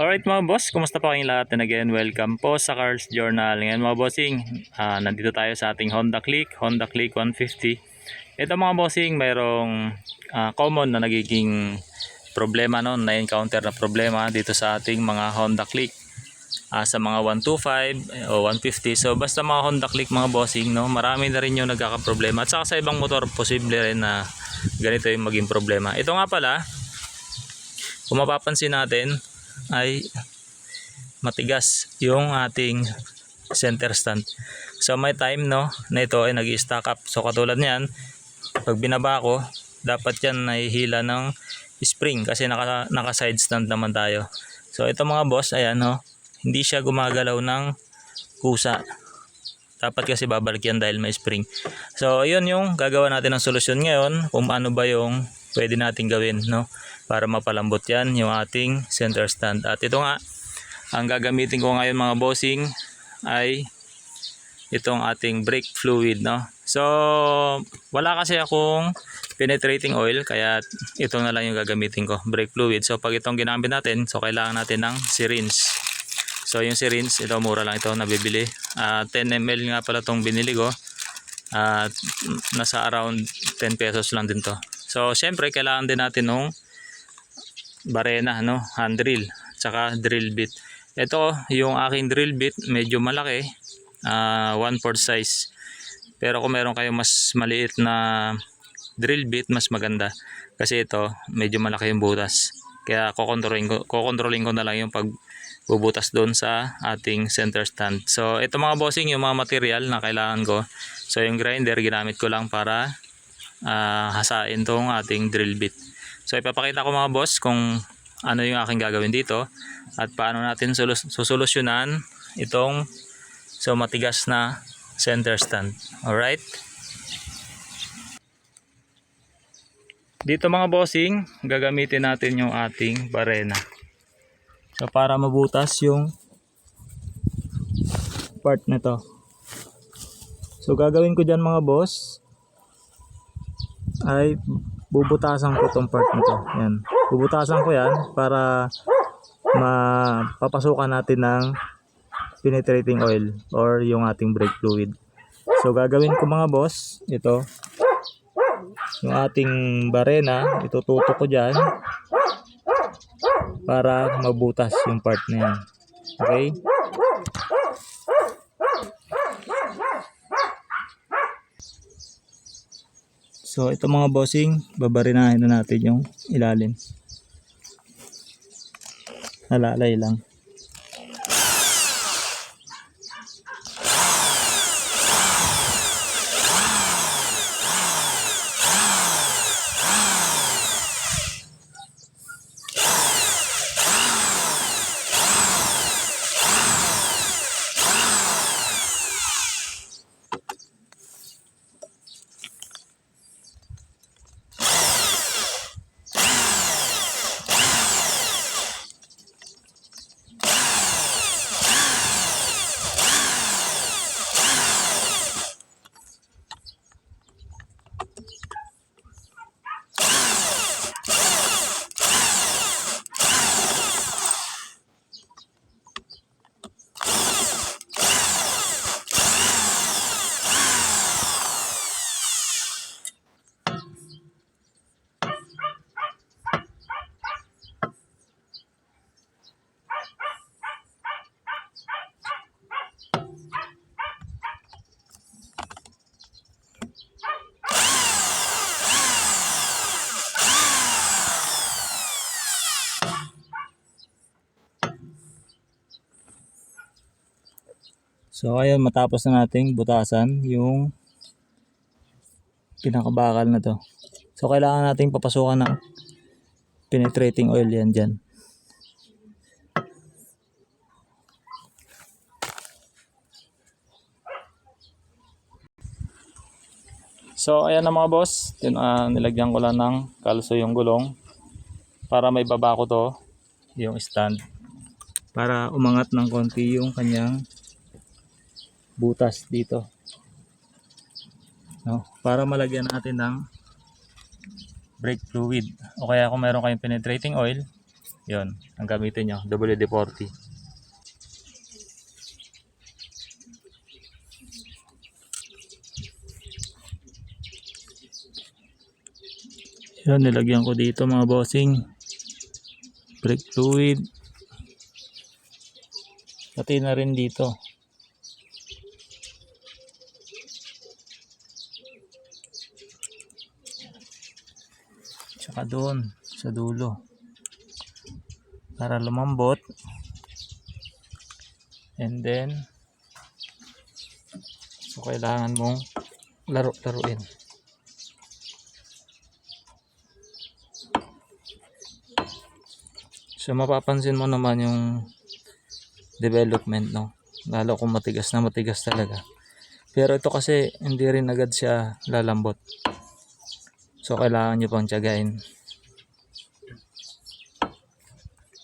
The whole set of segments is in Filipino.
Alright mga boss, kumusta po kayong lahat? And again, welcome po sa Cars Journal. Ngayon mga bossing, ah, nandito tayo sa ating Honda Click, Honda Click 150. Ito mga bossing, mayroong ah, common na nagiging problema no, na-encounter na problema dito sa ating mga Honda Click. Ah, sa mga 125 o 150. So basta mga Honda Click mga bossing, no, marami na rin yung nagkakaproblema. At saka sa ibang motor, posible rin na ganito yung maging problema. Ito nga pala, kung mapapansin natin, ay matigas yung ating center stand. So may time no na ito ay nag-stack up. So katulad niyan, pag binaba ko, dapat yan nahihila ng spring kasi naka, naka side stand naman tayo. So ito mga boss, ayan no, hindi siya gumagalaw ng kusa. Dapat kasi babalik yan dahil may spring. So yun yung gagawa natin ng solusyon ngayon kung ano ba yung pwede natin gawin no para mapalambot yan yung ating center stand. At ito nga, ang gagamitin ko ngayon mga bossing ay itong ating brake fluid no. So wala kasi akong penetrating oil kaya ito na lang yung gagamitin ko, brake fluid. So pag itong ginamit natin, so kailangan natin ng syringe. So yung syringe, ito mura lang ito nabibili. Ah, 10 ml nga pala itong binili ko. At nasa around 10 pesos lang din to. So syempre kailangan din natin ng barena, no? hand drill, tsaka drill bit. Ito, yung aking drill bit, medyo malaki, ah 1/4 size. Pero kung meron kayong mas maliit na drill bit, mas maganda. Kasi ito, medyo malaki yung butas. Kaya kukontrolin ko, kukontrolin ko na lang yung pagbubutas doon sa ating center stand. So, ito mga bossing, yung mga material na kailangan ko. So, yung grinder, ginamit ko lang para ah, hasain tong ating drill bit. So ipapakita ko mga boss kung ano yung aking gagawin dito at paano natin solus- susolusyonan itong so matigas na center stand. Alright? Dito mga bossing, gagamitin natin yung ating barena. So para mabutas yung part na to. So gagawin ko dyan mga boss ay bubutasan ko tong part nito. Yan. Bubutasan ko yan para mapapasukan natin ng penetrating oil or yung ating brake fluid. So gagawin ko mga boss, ito yung ating barena, itututok ko dyan para mabutas yung part na yan. Okay? So ito mga bossing, babarinahin na natin yung ilalim. Nalalay lang. So ayun, matapos na nating butasan yung pinakabakal na to. So kailangan nating papasukan ng penetrating oil yan dyan. So ayan na mga boss, Tin, ah, nilagyan ko lang ng kalso yung gulong para may baba ko to yung stand para umangat ng konti yung kanyang butas dito. No, para malagyan natin ng brake fluid o kaya kung meron kayong penetrating oil, Yun, ang gamitin nyo, WD-40. Yun, nilagyan ko dito mga bossing. Brake fluid. Pati na rin dito. Tsaka doon, sa dulo. Para lumambot. And then, so kailangan mong laro-laruin. So mapapansin mo naman yung development no. Lalo kung matigas na matigas talaga. Pero ito kasi hindi rin agad siya lalambot. So kailangan nyo pang tiyagain.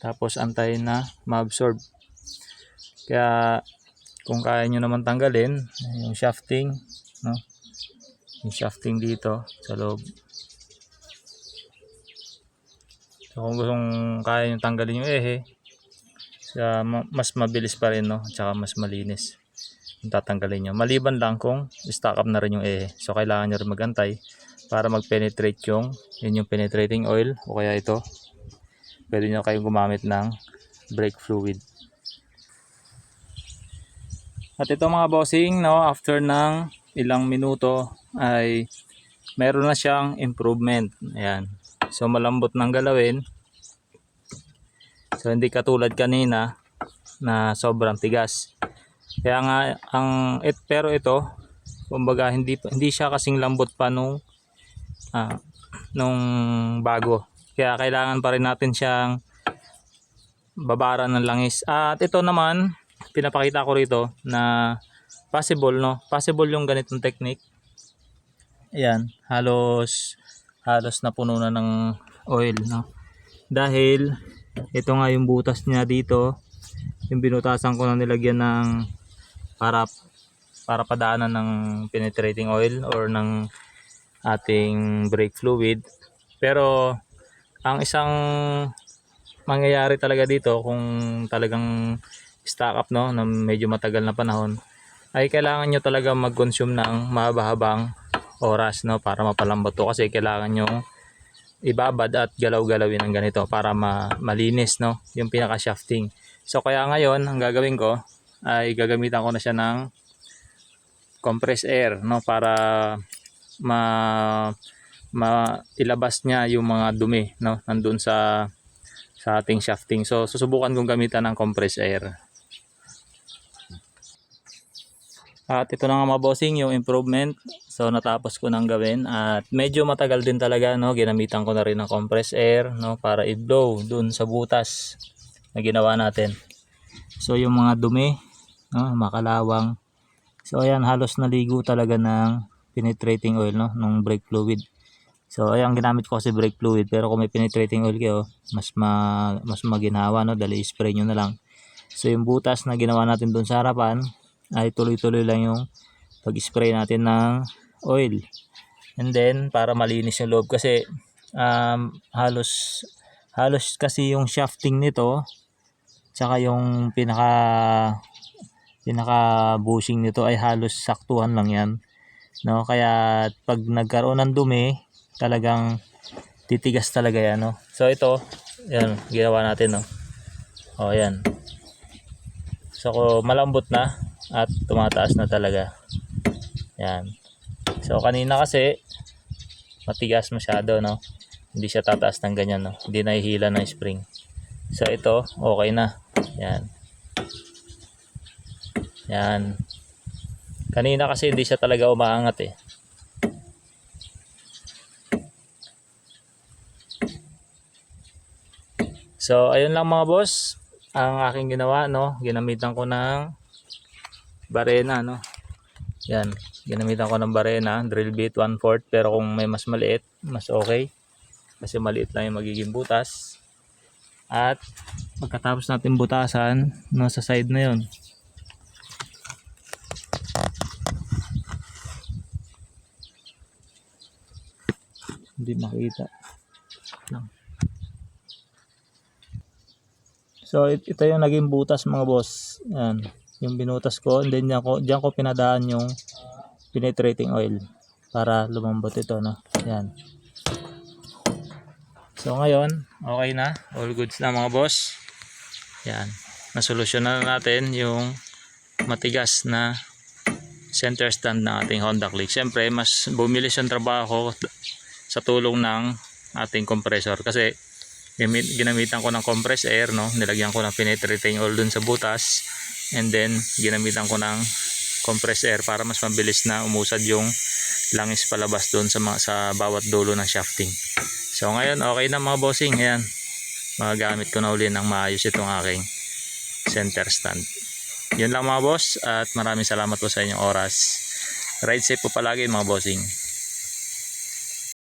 Tapos antayin na ma-absorb. Kaya kung kaya nyo naman tanggalin yung shafting, no? Yung shafting dito sa loob. So kung gustong kaya nyo tanggalin yung ehe, sa ma- mas mabilis pa rin no, tsaka mas malinis yung tatanggalin nyo. Maliban lang kung stock up na rin yung ehe. So kailangan nyo rin magantay para mag-penetrate yung yun yung penetrating oil o kaya ito. Pwede nyo kayong gumamit ng brake fluid. At ito mga bossing, no, after ng ilang minuto ay meron na siyang improvement. Ayan. So malambot ng galawin. So hindi katulad kanina na sobrang tigas. Kaya nga ang it, pero ito kumbaga hindi hindi siya kasing lambot pa nung ah, nung bago. Kaya kailangan pa rin natin siyang babaran ng langis. At ito naman pinapakita ko rito na possible no. Possible yung ganitong technique. Ayan, halos halos na puno na ng oil no. Dahil ito nga yung butas niya dito yung binutasan ko na nilagyan ng para para padaanan ng penetrating oil or ng ating brake fluid pero ang isang mangyayari talaga dito kung talagang stock up no na medyo matagal na panahon ay kailangan nyo talaga mag-consume ng mahaba-habang oras no para mapalambot kasi kailangan nyo ibabad at galaw-galawin ng ganito para ma malinis no yung pinaka shafting so kaya ngayon ang gagawin ko ay gagamitan ko na siya ng compressed air no para ma ma ilabas niya yung mga dumi no nandun sa sa ating shafting so susubukan kong gamitan ng compressed air At ito na nga mga bossing yung improvement. So natapos ko nang gawin at medyo matagal din talaga no. Ginamitan ko na rin ng compressed air no para i-blow dun sa butas na ginawa natin. So yung mga dumi no, makalawang. So ayan halos naligo talaga ng penetrating oil no ng brake fluid. So ayan ginamit ko kasi brake fluid pero kung may penetrating oil kayo mas ma, mas maginawa no dali spray nyo na lang. So yung butas na ginawa natin dun sa harapan ay tuloy-tuloy lang yung pag-spray natin ng oil. And then para malinis yung loob kasi um, halos halos kasi yung shafting nito tsaka yung pinaka pinaka bushing nito ay halos saktuhan lang yan. No, kaya pag nagkaroon ng dumi, talagang titigas talaga yan, no. So ito, yan ginawa natin, no. Oh, yan. So malambot na at tumataas na talaga. Yan. So kanina kasi matigas masyado no. Hindi siya tataas ng ganyan no. Hindi nahihila ng spring. So ito okay na. Yan. Yan. Kanina kasi hindi siya talaga umaangat eh. So ayun lang mga boss ang aking ginawa no. Ginamitan ko ng barena no yan ginamitan ko ng barena drill bit 1 4 pero kung may mas maliit mas okay kasi maliit lang yung magiging butas at pagkatapos natin butasan no, sa side na yon hindi makita So it- ito yung naging butas mga boss. Yan. Yung binutas ko and then diyan ko, diyan ko pinadaan yung penetrating oil para lumambot ito no. Yan. So ngayon, okay na. All goods na mga boss. Yan. Nasolusyon na natin yung matigas na center stand ng ating Honda Click. Siyempre, mas bumilis yung trabaho sa tulong ng ating compressor kasi ginamitan ko ng compressed air, no? nilagyan ko ng penetrating oil dun sa butas and then ginamitan ko ng compressed air para mas mabilis na umusad yung langis palabas dun sa, sa bawat dulo ng shafting. So ngayon, okay na mga bossing. Ayan, magagamit ko na uli ng maayos itong aking center stand. Yun lang mga boss at maraming salamat po sa inyong oras. Ride safe po palagi mga bossing.